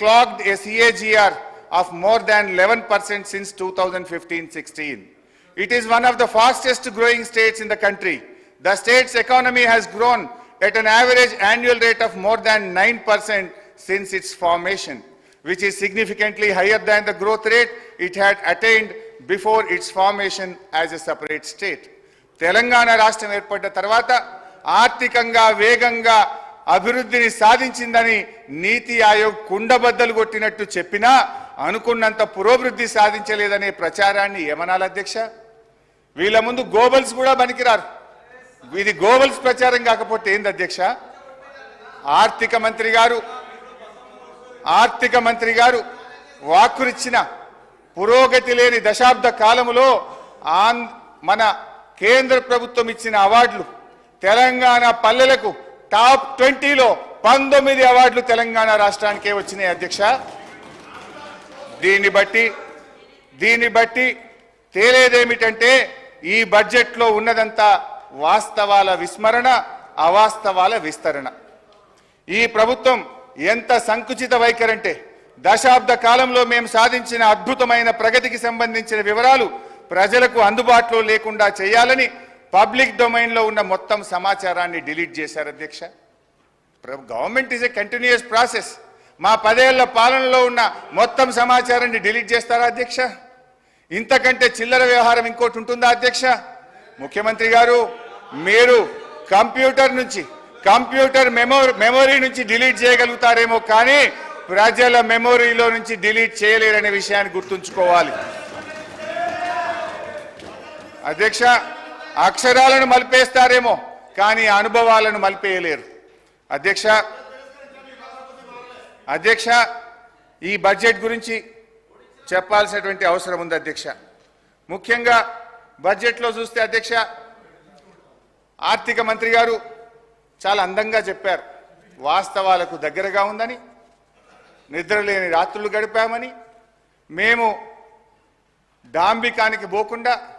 clocked a CAGR of more than 11% since 2015-16. It is one of the fastest growing states in the country. The state's economy has grown at an average annual rate of more than 9% since its formation, which is significantly higher than the growth rate it had attained before its formation as a separate state. Telangana రాష్ట్రం ఏర్పడ్డ తర్వాత ఆర్థికంగా వేగంగా అభివృద్ధిని సాధించిందని నీతి ఆయోగ్ కుండబద్దలు కొట్టినట్టు చెప్పినా అనుకున్నంత పురోభివృద్ధి సాధించలేదనే ప్రచారాన్ని ఏమనాలి అధ్యక్ష? వీళ్ళ ముందు గోబల్స్ కూడా పనికిరారు. ఇది గోబల్స్ ప్రచారం కాకపోతే ఏంది అధ్యక్ష? ఆర్థిక మంత్రి గారు ఆర్థిక మంత్రి గారు వాక్కురిచ్చిన పురోగతి లేని దశాబ్ద కాలములో ఆన్ మన కేంద్ర ప్రభుత్వం ఇచ్చిన అవార్డులు తెలంగాణ పల్లెలకు టాప్ ట్వంటీలో పంతొమ్మిది అవార్డులు తెలంగాణ రాష్ట్రానికే వచ్చినాయి అధ్యక్ష. దీన్ని బట్టి దీన్ని బట్టి తేలేదేమిటంటే ఈ బడ్జెట్లో ఉన్నదంతా వాస్తవాల విస్మరణ అవాస్తవాల విస్తరణ. ఈ ప్రభుత్వం ఎంత సంకుచిత వైఖరంటే దశాబ్ద కాలంలో మేము సాధించిన అద్భుతమైన ప్రగతికి సంబంధించిన వివరాలు ప్రజలకు అందుబాటులో లేకుండా చేయాలని పబ్లిక్ డొమైన్లో ఉన్న మొత్తం సమాచారాన్ని డిలీట్ చేశారు అధ్యక్ష. Government is a continuous process మా పదేళ్ళ పాలనలో ఉన్న మొత్తం సమాచారాన్ని డిలీట్ చేస్తారా అధ్యక్ష? ఇంతకంటే చిల్లర వ్యవహారం ఇంకోటి ఉంటుందా అధ్యక్ష? ముఖ్యమంత్రి గారు మీరు కంప్యూటర్ నుంచి కంప్యూటర్ మెమో మెమొరీ నుంచి డిలీట్ చేయగలుగుతారేమో కానీ ప్రజల మెమొరీలో నుంచి డిలీట్ చేయలేరనే విషయాన్ని గుర్తుంచుకోవాలి. అధ్యక్ష అక్షరాలను మలిపేస్తారేమో కానీ అనుభవాలను మలిపేయలేరు. అధ్యక్ష అధ్యక్ష ఈ బడ్జెట్ గురించి చెప్పాల్సినటువంటి అవసరం ఉంది అధ్యక్ష. ముఖ్యంగా బడ్జెట్లో చూస్తే అధ్యక్ష ఆర్థిక మంత్రి గారు చాలా అందంగా చెప్పారు. వాస్తవాలకు దగ్గరగా ఉందని నిద్రలేని రాత్రులు గడిపామని మేము డాంబికానికి పోకుండా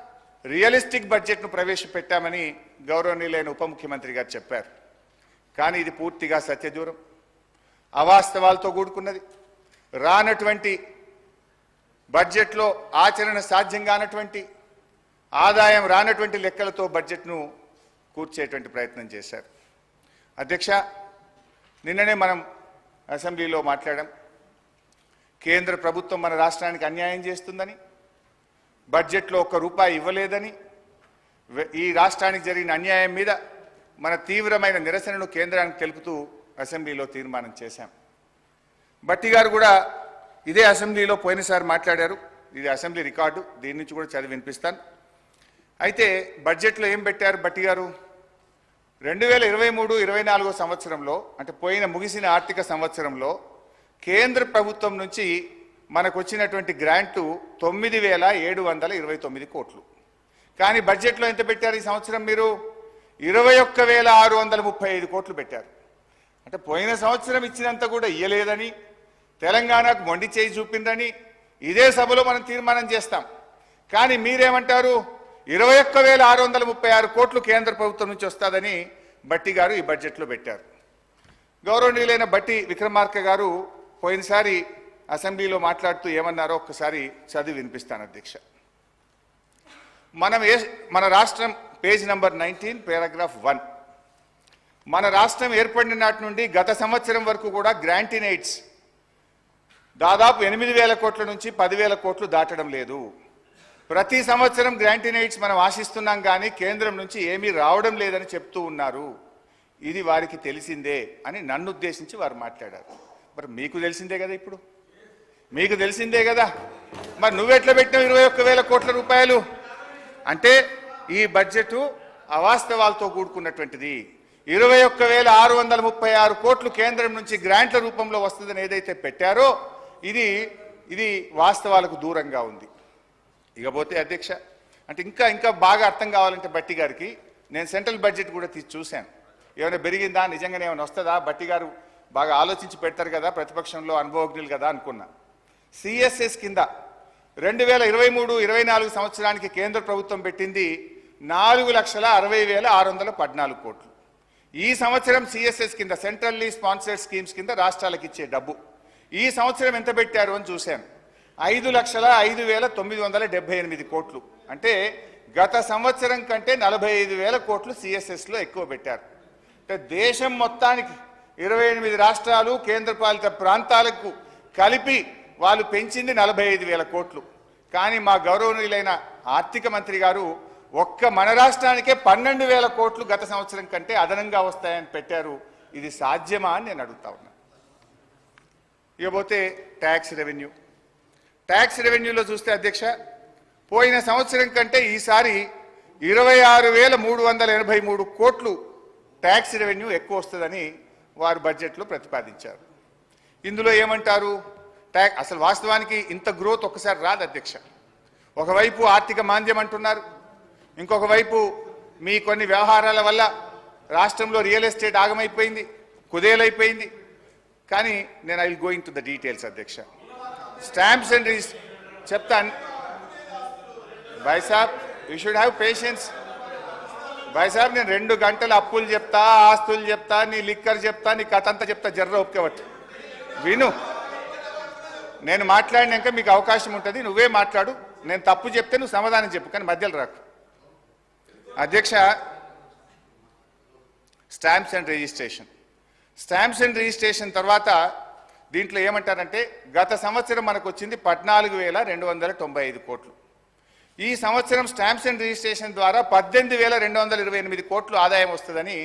రియలిస్టిక్ బడ్జెట్ను ప్రవేశపెట్టామని గౌరవనీయులైన ఉప ముఖ్యమంత్రి గారు చెప్పారు. కానీ ఇది పూర్తిగా సత్యదూరం. అవాస్తవాలతో కూడుకున్నది. రానటువంటి బడ్జెట్లో ఆచరణ సాధ్యం కానటువంటి ఆదాయం రానటువంటి లెక్కలతో బడ్జెట్ను కూర్చేటువంటి ప్రయత్నం చేశారు. అధ్యక్ష నిన్ననే మనం అసెంబ్లీలో మాట్లాడాం. కేంద్ర ప్రభుత్వం మన రాష్ట్రానికి అన్యాయం చేస్తుందని బడ్జెట్లో ఒక్క రూపాయి ఇవ్వలేదని ఈ రాష్ట్రానికి జరిగిన అన్యాయం మీద మన తీవ్రమైన నిరసనను కేంద్రానికి తెలుపుతూ అసెంబ్లీలో తీర్మానం చేశాం. బట్టి గారు కూడా ఇదే అసెంబ్లీలో పోయినసారి మాట్లాడారు. ఇది అసెంబ్లీ రికార్డు దీని నుంచి కూడా చదివి వినిపిస్తాను. అయితే బడ్జెట్లో ఏం పెట్టారు బట్టి గారు? రెండు వేల ఇరవై మూడు ఇరవై నాలుగో సంవత్సరంలో అంటే పోయిన ముగిసిన ఆర్థిక సంవత్సరంలో కేంద్ర ప్రభుత్వం నుంచి మనకు వచ్చినటువంటి గ్రాంటు తొమ్మిది వేల ఏడు వందల ఇరవై తొమ్మిది కోట్లు. కానీ బడ్జెట్లో ఎంత పెట్టారు ఈ సంవత్సరం మీరు? ఇరవై ఒక్క వేల ఆరు వందల ముప్పై ఐదు కోట్లు పెట్టారు. అంటే పోయిన సంవత్సరం ఇచ్చినంత కూడా ఇయ్యలేదని తెలంగాణకు మొండి చేయి చూపిందని ఇదే సభలో మనం తీర్మానం చేస్తాం. కానీ మీరేమంటారు? ఇరవై ఒక్క వేల ఆరు వందల ముప్పై ఆరు కోట్లు కేంద్ర ప్రభుత్వం నుంచి వస్తుందని బట్టి గారు ఈ బడ్జెట్లో పెట్టారు. గౌరవనీయులైన బట్టి విక్రమార్క గారు పోయినసారి అసెంబ్లీలో మాట్లాడుతూ ఏమన్నారో ఒక్కసారి చదివి వినిపిస్తాను అధ్యక్ష. మనం ఏ మన రాష్ట్రం page number nineteen paragraph one. మన రాష్ట్రం ఏర్పడిన నాటి నుండి గత సంవత్సరం వరకు కూడా గ్రాంటినైట్స్ దాదాపు ఎనిమిది వేల కోట్ల నుంచి పదివేల కోట్లు దాటడం లేదు. ప్రతి సంవత్సరం గ్రాంటినైట్స్ మనం ఆశిస్తున్నాం కానీ కేంద్రం నుంచి ఏమీ రావడం లేదని చెప్తూ ఉన్నారు. ఇది వారికి తెలిసిందే అని నన్ను ఉద్దేశించి వారు మాట్లాడారు. మరి మీకు తెలిసిందే కదా ఇప్పుడు? మీకు తెలిసిందే కదా. మరి నువ్వెట్లా పెట్టినావు ఇరవై ఒక్క వేల కోట్ల రూపాయలు? అంటే ఈ బడ్జెట్ అవాస్తవాలతో కూడుకున్నటువంటిది. ఇరవై ఒక్క వేల ఆరు వందల ముప్పై ఆరు కోట్లు కేంద్రం నుంచి గ్రాంట్ల రూపంలో వస్తుందని ఏదైతే పెట్టారో ఇది ఇది వాస్తవాలకు దూరంగా ఉంది. ఇకపోతే అధ్యక్ష అంటే ఇంకా ఇంకా బాగా అర్థం కావాలంటే బట్టి గారికి నేను సెంట్రల్ బడ్జెట్ కూడా తీసి చూశాను. ఏమైనా పెరిగిందా? నిజంగానే ఏమైనా వస్తుందా? బట్టి గారు బాగా ఆలోచించి పెడతారు కదా ప్రతిపక్షంలో అనుభవజ్ఞులు కదా అనుకున్నా. సిఎస్ఎస్ కింద రెండు వేల ఇరవై మూడు ఇరవై నాలుగు సంవత్సరానికి కేంద్ర ప్రభుత్వం పెట్టింది నాలుగు లక్షల అరవై వేల ఆరు వందల పద్నాలుగు కోట్లు. ఈ సంవత్సరం సిఎస్ఎస్ కింద సెంట్రల్లీ స్పాన్సర్డ్ స్కీమ్స్ కింద రాష్ట్రాలకు ఇచ్చే డబ్బు. ఈ సంవత్సరం ఎంత పెట్టారు అని చూశాను. ఐదు లక్షల ఐదు వేల తొమ్మిది వందల డెబ్బై ఎనిమిది కోట్లు. అంటే గత సంవత్సరం కంటే నలభై ఐదు వేల కోట్లు సిఎస్ఎస్లో ఎక్కువ పెట్టారు. అంటే దేశం మొత్తానికి ఇరవై ఎనిమిది రాష్ట్రాలు కేంద్రపాలిత ప్రాంతాలకు కలిపి వాళ్ళు పెంచింది నలభై ఐదు వేల కోట్లు. కానీ మా గౌరవనీయులైన ఆర్థిక మంత్రి గారు ఒక్క మన రాష్ట్రానికే పన్నెండు వేల కోట్లు గత సంవత్సరం కంటే అదనంగా వస్తాయని పెట్టారు. ఇది సాధ్యమా అని నేను అడుగుతా ఉన్నా. ఇకపోతే ట్యాక్స్ రెవెన్యూ. ట్యాక్స్ రెవెన్యూలో చూస్తే అధ్యక్ష పోయిన సంవత్సరం కంటే ఈసారి ఇరవై ఆరు వేల మూడు వందల ఎనభై మూడు కోట్లు ట్యాక్స్ రెవెన్యూ ఎక్కువ వస్తుందని వారు బడ్జెట్లో ప్రతిపాదించారు. ఇందులో ఏమంటారు? ట్యాక్ అసలు వాస్తవానికి ఇంత గ్రోత్ ఒకసారి రాదు అధ్యక్ష. ఒకవైపు ఆర్థిక మాంద్యం అంటున్నారు ఇంకొక వైపు మీ కొన్ని వ్యవహారాల వల్ల రాష్ట్రంలో రియల్ ఎస్టేట్ ఆగమైపోయింది కుదేలైపోయింది. కానీ నేను I will going to the details అధ్యక్ష. స్టాంప్స్ అండ్ రిజిస్ చెప్తాను బైసాబ్ యూ షుడ్ హ్యావ్ పేషెన్స్ బైసాబ్ నేను రెండు గంటలు అప్పులు చెప్తా ఆస్తులు చెప్తా నీ లిక్కర్ చెప్తా నీ కథ అంతా చెప్తా జర్ర ఒప్పుకోవట్టు. విను. నేను మాట్లాడినాక మీకు అవకాశం ఉంటుంది నువ్వే మాట్లాడు. నేను తప్పు చెప్తే నువ్వు సమాధానం చెప్పు కానీ మధ్యలో రాకు. అధ్యక్ష stamps and registration. Stamps and registration తర్వాత దీంట్లో ఏమంటారంటే గత సంవత్సరం మనకు వచ్చింది పద్నాలుగు వేల రెండు వందల తొంభై ఐదు కోట్లు. ఈ సంవత్సరం స్టాంప్స్ అండ్ రిజిస్ట్రేషన్ ద్వారా పద్దెనిమిది వేల రెండు వందల ఇరవై ఎనిమిది కోట్లు ఆదాయం వస్తుందని